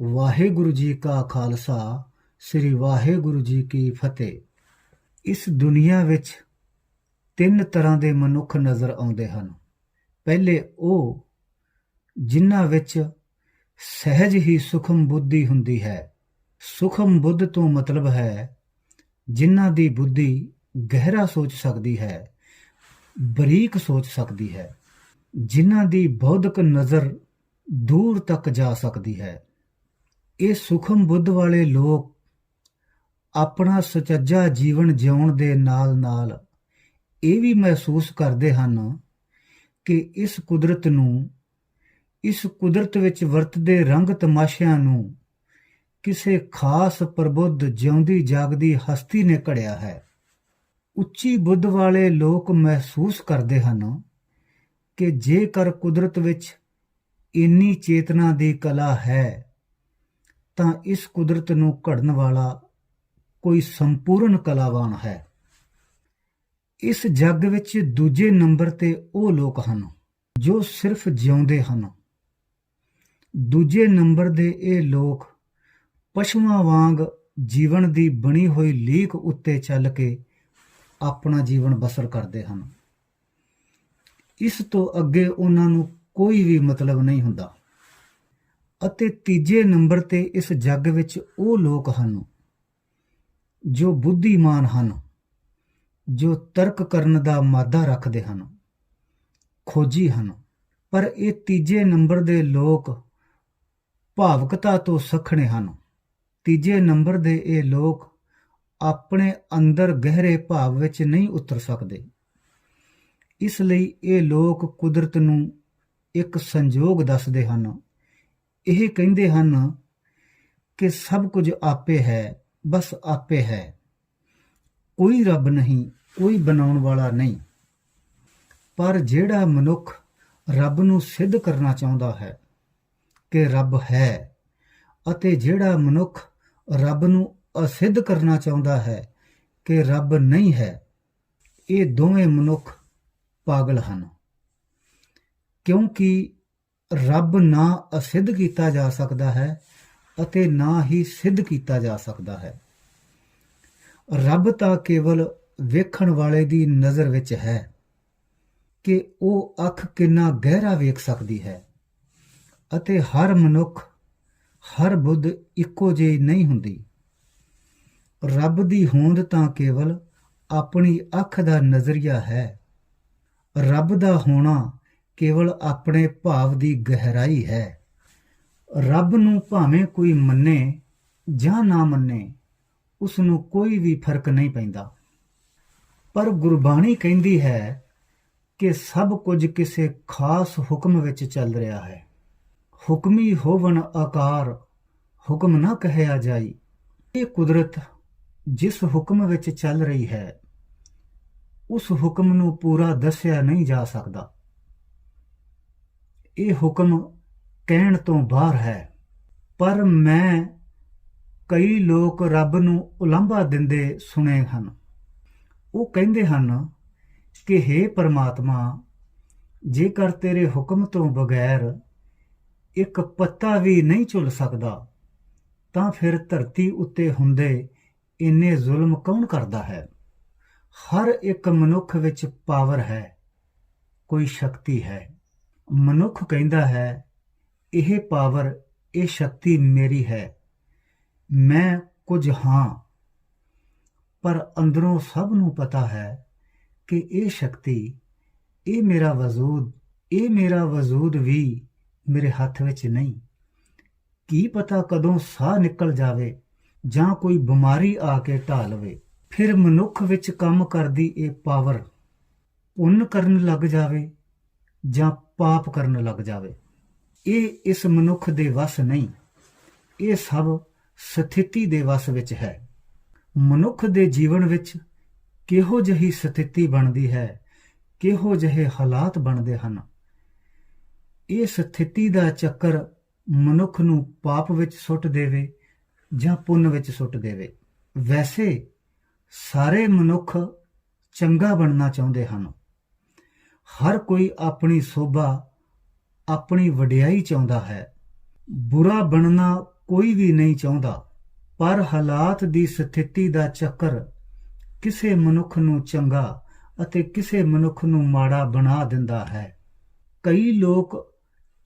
ਵਾਹਿਗੁਰੂ ਜੀ ਕਾ ਖਾਲਸਾ, ਸ੍ਰੀ ਵਾਹਿਗੁਰੂ ਜੀ ਕੀ ਫਤਿਹ। ਇਸ ਦੁਨੀਆ ਵਿੱਚ ਤਿੰਨ ਤਰ੍ਹਾਂ ਦੇ ਮਨੁੱਖ ਨਜ਼ਰ ਆਉਂਦੇ ਹਨ। ਪਹਿਲੇ ਉਹ ਜਿਨ੍ਹਾਂ ਵਿੱਚ ਸਹਿਜ ਹੀ ਸੁਖਮ ਬੁੱਧੀ ਹੁੰਦੀ ਹੈ। ਸੁਖਮ ਬੁੱਧ ਤੋਂ ਮਤਲਬ ਹੈ ਜਿਨ੍ਹਾਂ ਦੀ ਬੁੱਧੀ ਗਹਿਰਾ ਸੋਚ ਸਕਦੀ ਹੈ, ਬਰੀਕ ਸੋਚ ਸਕਦੀ ਹੈ, ਜਿਨ੍ਹਾਂ ਦੀ ਬੌਧਿਕ ਨਜ਼ਰ ਦੂਰ ਤੱਕ ਜਾ ਸਕਦੀ ਹੈ। ਇਹ ਸੂਖਮ ਬੁੱਧ ਵਾਲੇ ਲੋਕ ਆਪਣਾ ਸੁਚੱਜਾ ਜੀਵਨ ਜਿਉਣ ਦੇ ਨਾਲ-ਨਾਲ ਇਹ ਵੀ ਮਹਿਸੂਸ ਕਰਦੇ ਹਨ ਕਿ ਇਸ ਕੁਦਰਤ ਨੂੰ, ਇਸ ਕੁਦਰਤ ਵਿੱਚ ਵਰਤਦੇ ਰੰਗ ਤਮਾਸ਼ਿਆਂ ਨੂੰ ਕਿਸੇ ਖਾਸ ਪ੍ਰਬੁੱਧ ਜਿਉਂਦੀ ਜਾਗਦੀ ਹਸਤੀ ਨੇ ਘੜਿਆ ਹੈ। ਉੱਚੀ ਬੁੱਧ ਵਾਲੇ ਲੋਕ ਮਹਿਸੂਸ ਕਰਦੇ ਹਨ ਕਿ ਜੇਕਰ ਕੁਦਰਤ ਵਿੱਚ ਇੰਨੀ ਚੇਤਨਾ ਦੀ ਕਲਾ ਹੈ ਤਾਂ ਇਸ ਕੁਦਰਤ ਨੂੰ ਘੜਨ ਵਾਲਾ ਕੋਈ ਸੰਪੂਰਨ ਕਲਾਵਾਨ ਹੈ। ਇਸ ਜੱਗ ਵਿੱਚ ਦੂਜੇ ਨੰਬਰ ਤੇ ਉਹ ਲੋਕ ਹਨ ਜੋ ਸਿਰਫ ਜਿਉਂਦੇ ਹਨ। ਦੂਜੇ ਨੰਬਰ ਦੇ ਇਹ ਲੋਕ ਪਸ਼ੂਆਂ ਵਾਂਗ ਜੀਵਨ ਦੀ ਬਣੀ ਹੋਈ ਲੀਕ ਉੱਤੇ ਚੱਲ ਕੇ ਆਪਣਾ ਜੀਵਨ ਬਸਰ ਕਰਦੇ ਹਨ। ਇਸ ਤੋਂ ਅੱਗੇ ਉਹਨਾਂ ਨੂੰ ਕੋਈ ਵੀ ਮਤਲਬ ਨਹੀਂ ਹੁੰਦਾ। ਅਤੇ ਤੀਜੇ ਨੰਬਰ ਤੇ ਇਸ ਜੱਗ ਵਿੱਚ ਉਹ ਲੋਕ ਹਨ ਜੋ ਬੁੱਧੀਮਾਨ ਹਨ, ਜੋ ਤਰਕ ਕਰਨ ਦਾ ਮਾਦਾ ਰੱਖਦੇ ਹਨ, ਖੋਜੀ ਹਨ। ਪਰ ਇਹ ਤੀਜੇ ਨੰਬਰ ਦੇ ਲੋਕ ਭਾਵਕਤਾ ਤੋਂ ਸਖਣੇ ਹਨ। ਤੀਜੇ ਨੰਬਰ ਦੇ ਇਹ ਲੋਕ ਆਪਣੇ ਅੰਦਰ ਗਹਿਰੇ ਭਾਵ ਵਿੱਚ ਨਹੀਂ ਉਤਰ ਸਕਦੇ। ਇਸ ਲਈ ਇਹ ਲੋਕ ਕੁਦਰਤ ਨੂੰ ਇੱਕ ਸੰਜੋਗ ਦੱਸਦੇ ਹਨ। ਇਹ ਕਹਿੰਦੇ ਹਨ ਕਿ ਸਭ ਕੁਝ ਆਪੇ ਹੈ, ਬਸ ਆਪੇ ਹੈ। ਕੋਈ ਰੱਬ ਨਹੀਂ, ਕੋਈ ਬਣਾਉਣ ਵਾਲਾ ਨਹੀਂ। ਪਰ ਜਿਹੜਾ ਮਨੁੱਖ ਰੱਬ ਨੂੰ ਸਿੱਧ ਕਰਨਾ ਚਾਹੁੰਦਾ ਹੈ ਕਿ ਰੱਬ ਹੈ ਅਤੇ ਜਿਹੜਾ ਮਨੁੱਖ ਰੱਬ ਨੂੰ ਅਸਿੱਧ ਕਰਨਾ ਚਾਹੁੰਦਾ ਹੈ ਕਿ ਰੱਬ ਨਹੀਂ ਹੈ, ਇਹ ਦੋਵੇਂ ਮਨੁੱਖ ਪਾਗਲ ਹਨ। ਕਿਉਂਕਿ ਰੱਬ ਨਾ ਅਸਿੱਧ ਕੀਤਾ ਜਾ ਸਕਦਾ ਹੈ ਅਤੇ ਨਾ ਹੀ ਸਿੱਧ ਕੀਤਾ ਜਾ ਸਕਦਾ ਹੈ। ਰੱਬ ਤਾਂ ਕੇਵਲ ਵੇਖਣ ਵਾਲੇ ਦੀ ਨਜ਼ਰ ਵਿੱਚ ਹੈ ਕਿ ਉਹ ਅੱਖ ਕਿੰਨਾ ਗਹਿਰਾ ਵੇਖ ਸਕਦੀ ਹੈ ਅਤੇ ਹਰ ਮਨੁੱਖ, ਹਰ ਬੁੱਧ ਇੱਕੋ ਜਿਹੀ ਨਹੀਂ ਹੁੰਦੀ। ਰੱਬ ਦੀ ਹੋਂਦ ਤਾਂ ਕੇਵਲ ਆਪਣੀ ਅੱਖ ਦਾ ਨਜ਼ਰੀਆ ਹੈ। ਰੱਬ ਦਾ ਹੋਣਾ ਕੇਵਲ ਆਪਣੇ ਭਾਵ ਦੀ ਗਹਿਰਾਈ ਹੈ। ਰੱਬ ਨੂੰ ਭਾਵੇਂ ਕੋਈ ਮੰਨੇ ਜਾਂ ਨਾ ਮੰਨੇ ਉਸ ਨੂੰ ਕੋਈ ਵੀ ਫ਼ਰਕ ਨਹੀਂ ਪੈਂਦਾ। ਪਰ ਗੁਰਬਾਣੀ ਕਹਿੰਦੀ ਹੈ ਕਿ ਸਭ ਕੁਝ ਕਿਸੇ ਖਾਸ ਹੁਕਮ ਵਿੱਚ ਚੱਲ ਰਿਹਾ ਹੈ। ਹੁਕਮੀ ਹੋਵਣ ਆਕਾਰ ਹੁਕਮ ਨਾ ਕਹਿਆ ਜਾਈ, ਇਹ ਕੁਦਰਤ ਜਿਸ ਹੁਕਮ ਵਿੱਚ ਚੱਲ ਰਹੀ ਹੈ, ਉਸ ਹੁਕਮ ਨੂੰ ਪੂਰਾ ਦੱਸਿਆ ਨਹੀਂ ਜਾ ਸਕਦਾ। ਇਹ ਹੁਕਮ ਕਹਿਣ ਤੋਂ ਬਾਹਰ ਹੈ। ਪਰ ਮੈਂ ਕਈ ਲੋਕ ਰੱਬ ਨੂੰ ਉਲੰਭਾ ਦਿੰਦੇ ਸੁਣੇ ਹਨ। ਉਹ ਕਹਿੰਦੇ ਹਨ ਕਿ हे ਪਰਮਾਤਮਾ, ਜੇਕਰ ਤੇਰੇ ਹੁਕਮ ਤੋਂ ਬਗੈਰ ਇੱਕ ਪੱਤਾ ਵੀ ਨਹੀਂ ਝੁੱਲ ਸਕਦਾ, ਤਾਂ ਫਿਰ ਧਰਤੀ ਉੱਤੇ ਹੁੰਦੇ ਇੰਨੇ ਜ਼ੁਲਮ ਕੌਣ ਕਰਦਾ ਹੈ? ਹਰ ਇੱਕ ਮਨੁੱਖ ਵਿੱਚ ਪਾਵਰ ਹੈ, ਕੋਈ ਸ਼ਕਤੀ ਹੈ। ਮਨੁੱਖ ਕਹਿੰਦਾ ਹੈ, ਇਹ ਪਾਵਰ, ਇਹ ਸ਼ਕਤੀ ਮੇਰੀ ਹੈ। ਮੈਂ ਕੁਝ ਹਾਂ। ਪਰ ਅੰਦਰੋਂ ਸਭ ਨੂੰ ਪਤਾ ਹੈ ਕਿ ਇਹ ਸ਼ਕਤੀ, ਇਹ ਮੇਰਾ ਵਜੂਦ, ਇਹ ਮੇਰਾ ਵਜੂਦ ਵੀ ਮੇਰੇ ਹੱਥ ਵਿੱਚ ਨਹੀਂ। ਕੀ ਪਤਾ ਕਦੋਂ ਸਾਹ ਨਿਕਲ ਜਾਵੇ ਜਾਂ ਕੋਈ ਬਿਮਾਰੀ ਆ ਕੇ ਢਾ ਲਵੇ। ਫਿਰ ਮਨੁੱਖ ਵਿੱਚ ਕੰਮ ਕਰਦੀ ਇਹ ਪਾਵਰ ਪੁੰਨ ਕਰਨ ਲੱਗ ਜਾਵੇ ਜਾਂ ਪਾਪ ਕਰਨ ਲੱਗ ਜਾਵੇ। ਇਹ ਇਸ ਮਨੁੱਖ ਦੇ ਵਸ ਨਹੀਂ, ਇਹ ਸਭ ਸਥਿਤੀ ਦੇ ਵਸ ਵਿੱਚ ਹੈ। ਮਨੁੱਖ ਦੇ ਜੀਵਨ ਵਿੱਚ ਕਿਹੋ ਜਿਹੀ ਸਥਿਤੀ ਬਣਦੀ ਹੈ, ਕਿਹੋ ਜਿਹੇ ਹਾਲਾਤ ਬਣਦੇ ਹਨ? ਇਹ ਸਥਿਤੀ ਦਾ ਚੱਕਰ ਮਨੁੱਖ ਨੂੰ ਪਾਪ ਵਿੱਚ ਸੁੱਟ ਦੇਵੇ ਜਾਂ ਪੁੰਨ ਵਿੱਚ ਸੁੱਟ ਦੇਵੇ। ਵੈਸੇ ਸਾਰੇ ਮਨੁੱਖ ਚੰਗਾ ਬਣਨਾ ਚਾਹੁੰਦੇ ਹਨ। ਹਰ ਕੋਈ ਆਪਣੀ ਸੋਭਾ, ਆਪਣੀ ਵਡਿਆਈ ਚਾਹੁੰਦਾ ਹੈ। ਬੁਰਾ ਬਣਨਾ ਕੋਈ ਵੀ ਨਹੀਂ ਚਾਹੁੰਦਾ, ਪਰ ਹਾਲਾਤ ਦੀ ਸਥਿਤੀ ਦਾ ਚੱਕਰ ਕਿਸੇ ਮਨੁੱਖ ਨੂੰ ਚੰਗਾ ਅਤੇ ਕਿਸੇ ਮਨੁੱਖ ਨੂੰ ਮਾੜਾ ਬਣਾ ਦਿੰਦਾ ਹੈ। ਕਈ ਲੋਕ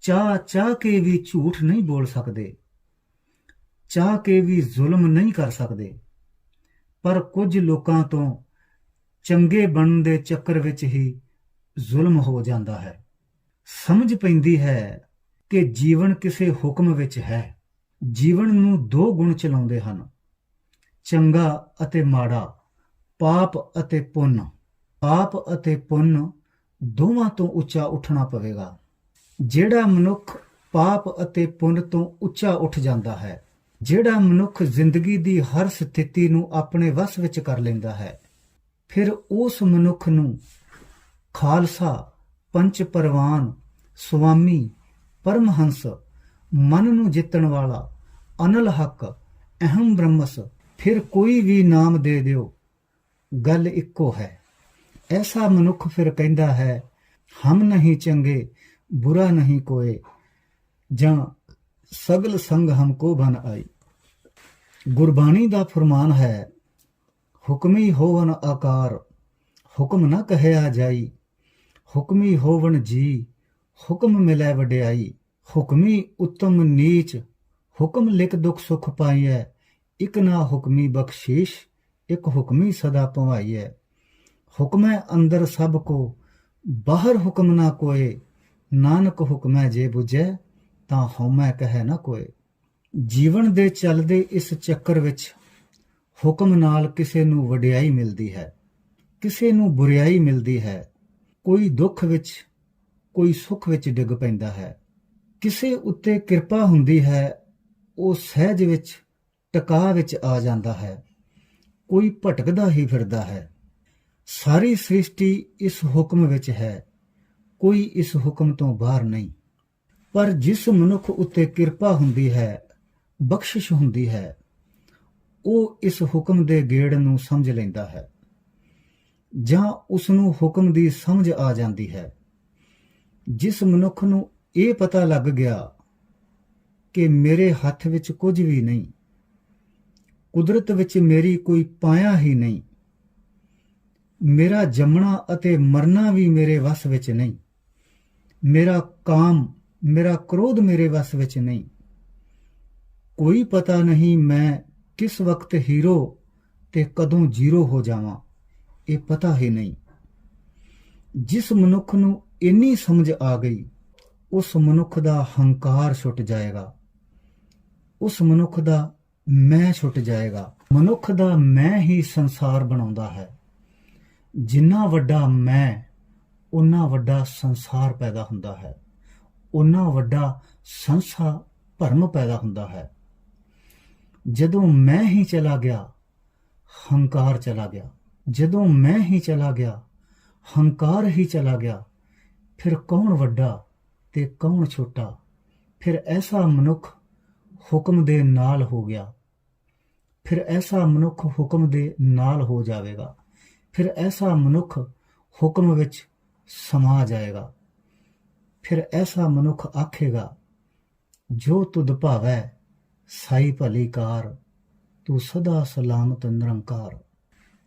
ਚਾਹ ਚਾਹ ਕੇ ਵੀ ਝੂਠ ਨਹੀਂ ਬੋਲ ਸਕਦੇ, ਚਾਹ ਕੇ ਵੀ ਜ਼ੁਲਮ ਨਹੀਂ ਕਰ ਸਕਦੇ। ਪਰ ਕੁਝ ਲੋਕਾਂ ਤੋਂ ਚੰਗੇ ਬਣਨ ਦੇ ਚੱਕਰ ਵਿੱਚ ਹੀ ਜ਼ੁਲਮ ਹੋ ਜਾਂਦਾ ਹੈ। ਸਮਝ ਪੈਂਦੀ ਹੈ ਕਿ ਜੀਵਨ ਕਿਸੇ ਹੁਕਮ ਵਿੱਚ ਹੈ। ਜੀਵਨ ਨੂੰ ਦੋ ਗੁਣ ਚਲਾਉਂਦੇ ਹਨ। ਚੰਗਾ ਅਤੇ ਮਾੜਾ, ਪਾਪ ਅਤੇ ਪੁੰਨ। ਪਾਪ ਅਤੇ ਪੁੰਨ ਦੋਵਾਂ ਤੋਂ ਉੱਚਾ ਉੱਠਣਾ ਪਵੇਗਾ। ਜਿਹੜਾ ਮਨੁੱਖ ਪਾਪ ਅਤੇ ਪੁੰਨ ਤੋਂ ਉੱਚਾ ਉੱਠ ਜਾਂਦਾ ਹੈ, ਜਿਹੜਾ ਮਨੁੱਖ ਜ਼ਿੰਦਗੀ ਦੀ ਹਰ ਸਥਿਤੀ ਨੂੰ ਆਪਣੇ ਵਸ ਵਿੱਚ ਕਰ ਲੈਂਦਾ ਹੈ, ਫਿਰ ਉਸ ਮਨੁੱਖ ਨੂੰ ਖਾਲਸਾ, ਪੰਚ ਪਰਵਾਨ, ਸੁਆਮੀ, ਪਰਮਹੰਸ, ਮਨ ਨੂੰ ਜਿੱਤਣ ਵਾਲਾ, ਅਨਲ ਹੱਕ ਅਹਮ ਬ੍ਰਹਮਸ, ਫਿਰ ਕੋਈ ਵੀ ਨਾਮ ਦੇ ਦਿਓ। ਗੱਲ ਇੱਕੋ ਹੈ। ਐਸਾ ਮਨੁੱਖ ਫਿਰ ਕਹਿੰਦਾ ਹੈ, ਹਮ ਨਹੀਂ ਚੰਗੇ, ਬੁਰਾ ਨਹੀਂ ਕੋਏ, ਜਾਂ ਸਗਲ ਸੰਗ ਹਮਕੋ ਬਨ ਆਈ। ਗੁਰਬਾਣੀ ਦਾ ਫਰਮਾਨ ਹੈ, ਹੁਕਮੀ ਹੋਵਨ ਆਕਾਰ, ਹੁਕਮ ਨਾ ਕਹਿਆ ਜਾਈ ਹੁਕਮੀ ਹੋਵਣ ਜੀ, ਹੁਕਮ ਮਿਲੈ ਵਡਿਆਈ, ਹੁਕਮੀ ਉਤਮ ਨੀਚ, ਹੁਕਮ ਲਿਖ ਦੁਖ ਸੁਖ ਪਾਈਐ, ਇਕ ਨਾ ਹੁਕਮੀ ਬਖਸ਼ੀਸ਼, ਇਕ ਹੁਕਮੀ ਸਦਾ ਪਵਾਈਐ। ਹੁਕਮੈ ਅੰਦਰ ਸਭ ਕੋ, ਬਾਹਰ ਹੁਕਮ ਨਾ ਕੋਏ, ਨਾਨਕ ਹੁਕਮੈ ਜੇ 부ਜੈ ਤਾਂ ਹਉਮੈ ਕਹੈ ਨਾ ਕੋਏ। ਜੀਵਨ ਦੇ ਚੱਲਦੇ ਇਸ ਚੱਕਰ ਵਿੱਚ, ਹੁਕਮ ਨਾਲ ਕਿਸੇ ਨੂੰ ਵਡਿਆਈ ਮਿਲਦੀ ਹੈ, ਕਿਸੇ ਨੂੰ ਬੁਰੀਾਈ ਮਿਲਦੀ ਹੈ। ਕੋਈ ਦੁੱਖ ਵਿੱਚ, ਕੋਈ ਸੁੱਖ ਵਿੱਚ ਡਿੱਗ ਪੈਂਦਾ ਹੈ। ਕਿਸੇ ਉੱਤੇ ਕਿਰਪਾ ਹੁੰਦੀ ਹੈ, ਉਹ ਸਹਿਜ ਵਿੱਚ, ਟਿਕਾ ਵਿੱਚ ਆ ਜਾਂਦਾ ਹੈ। ਕੋਈ ਭਟਕਦਾ ਹੀ ਫਿਰਦਾ ਹੈ। ਸਾਰੀ ਸ੍ਰਿਸ਼ਟੀ ਇਸ ਹੁਕਮ ਵਿੱਚ ਹੈ। ਕੋਈ ਇਸ ਹੁਕਮ ਤੋਂ ਬਾਹਰ ਨਹੀਂ। ਪਰ ਜਿਸ ਮਨੁੱਖ ਉੱਤੇ ਕਿਰਪਾ ਹੁੰਦੀ ਹੈ, ਬਖਸ਼ਿਸ਼ ਹੁੰਦੀ ਹੈ, ਉਹ ਇਸ ਹੁਕਮ ਦੇ ਗੇੜ ਨੂੰ ਸਮਝ ਲੈਂਦਾ ਹੈ। ਜਾਂ ਉਸ ਨੂੰ ਹੁਕਮ ਦੀ ਸਮਝ ਆ ਜਾਂਦੀ ਹੈ। ਜਿਸ ਮਨੁੱਖ ਨੂੰ ਇਹ ਪਤਾ ਲੱਗ ਗਿਆ ਕਿ ਮੇਰੇ ਹੱਥ ਵਿੱਚ ਕੁਝ ਵੀ ਨਹੀਂ, ਕੁਦਰਤ ਵਿੱਚ ਮੇਰੀ ਕੋਈ ਪਾਇਆ ਹੀ ਨਹੀਂ, ਮੇਰਾ ਜੰਮਣਾ ਅਤੇ ਮਰਨਾ ਵੀ ਮੇਰੇ ਵੱਸ ਵਿੱਚ ਨਹੀਂ, ਮੇਰਾ ਕਾਮ, ਮੇਰਾ ਕ੍ਰੋਧ ਮੇਰੇ ਵੱਸ ਵਿੱਚ ਨਹੀਂ। ਕੋਈ ਪਤਾ ਨਹੀਂ ਮੈਂ ਕਿਸ ਵਕਤ ਹੀਰੋ ਤੇ ਕਦੋਂ ਜ਼ੀਰੋ ਹੋ ਜਾਵਾਂ। ਇਹ ਪਤਾ ਹੀ ਨਹੀਂ। ਜਿਸ ਮਨੁੱਖ ਨੂੰ ਇੰਨੀ ਸਮਝ ਆ ਗਈ, ਉਸ ਮਨੁੱਖ ਦਾ ਹੰਕਾਰ ਛੁੱਟ ਜਾਏਗਾ। ਉਸ ਮਨੁੱਖ ਦਾ ਮੈਂ ਛੁੱਟ ਜਾਏਗਾ। ਮਨੁੱਖ ਦਾ ਮੈਂ ਹੀ ਸੰਸਾਰ ਬਣਾਉਂਦਾ ਹੈ। ਜਿੰਨਾ ਵੱਡਾ ਮੈਂ ਉਨਾ ਵੱਡਾ ਸੰਸਾਰ ਪੈਦਾ ਹੁੰਦਾ ਹੈ। ਉਨਾ ਵੱਡਾ ਸੰਸਾ ਭਰਮ ਪੈਦਾ ਹੁੰਦਾ ਹੈ। ਜਦੋਂ ਮੈਂ ਹੀ ਚਲਾ ਗਿਆ, ਹੰਕਾਰ ਚਲਾ ਗਿਆ। ਜਦੋਂ ਮੈਂ ਹੀ ਚਲਾ ਗਿਆ, ਹੰਕਾਰ ਹੀ ਚਲਾ ਗਿਆ, ਫਿਰ ਕੌਣ ਵੱਡਾ ਤੇ ਕੌਣ ਛੋਟਾ? ਫਿਰ ਐਸਾ ਮਨੁੱਖ ਹੁਕਮ ਦੇ ਨਾਲ ਹੋ ਗਿਆ। ਫਿਰ ਐਸਾ ਮਨੁੱਖ ਹੁਕਮ ਦੇ ਨਾਲ ਹੋ ਜਾਵੇਗਾ। ਫਿਰ ਐਸਾ ਮਨੁੱਖ ਹੁਕਮ ਵਿੱਚ ਸਮਾ ਜਾਏਗਾ। ਫਿਰ ਐਸਾ ਮਨੁੱਖ ਆਖੇਗਾ, ਜੋ ਤੁਧ ਭਾਵੈ, ਸਾਈ ਭਲੀ ਕਾਰ, ਤੂੰ ਸਦਾ ਸਲਾਮਤ ਨਿਰੰਕਾਰ।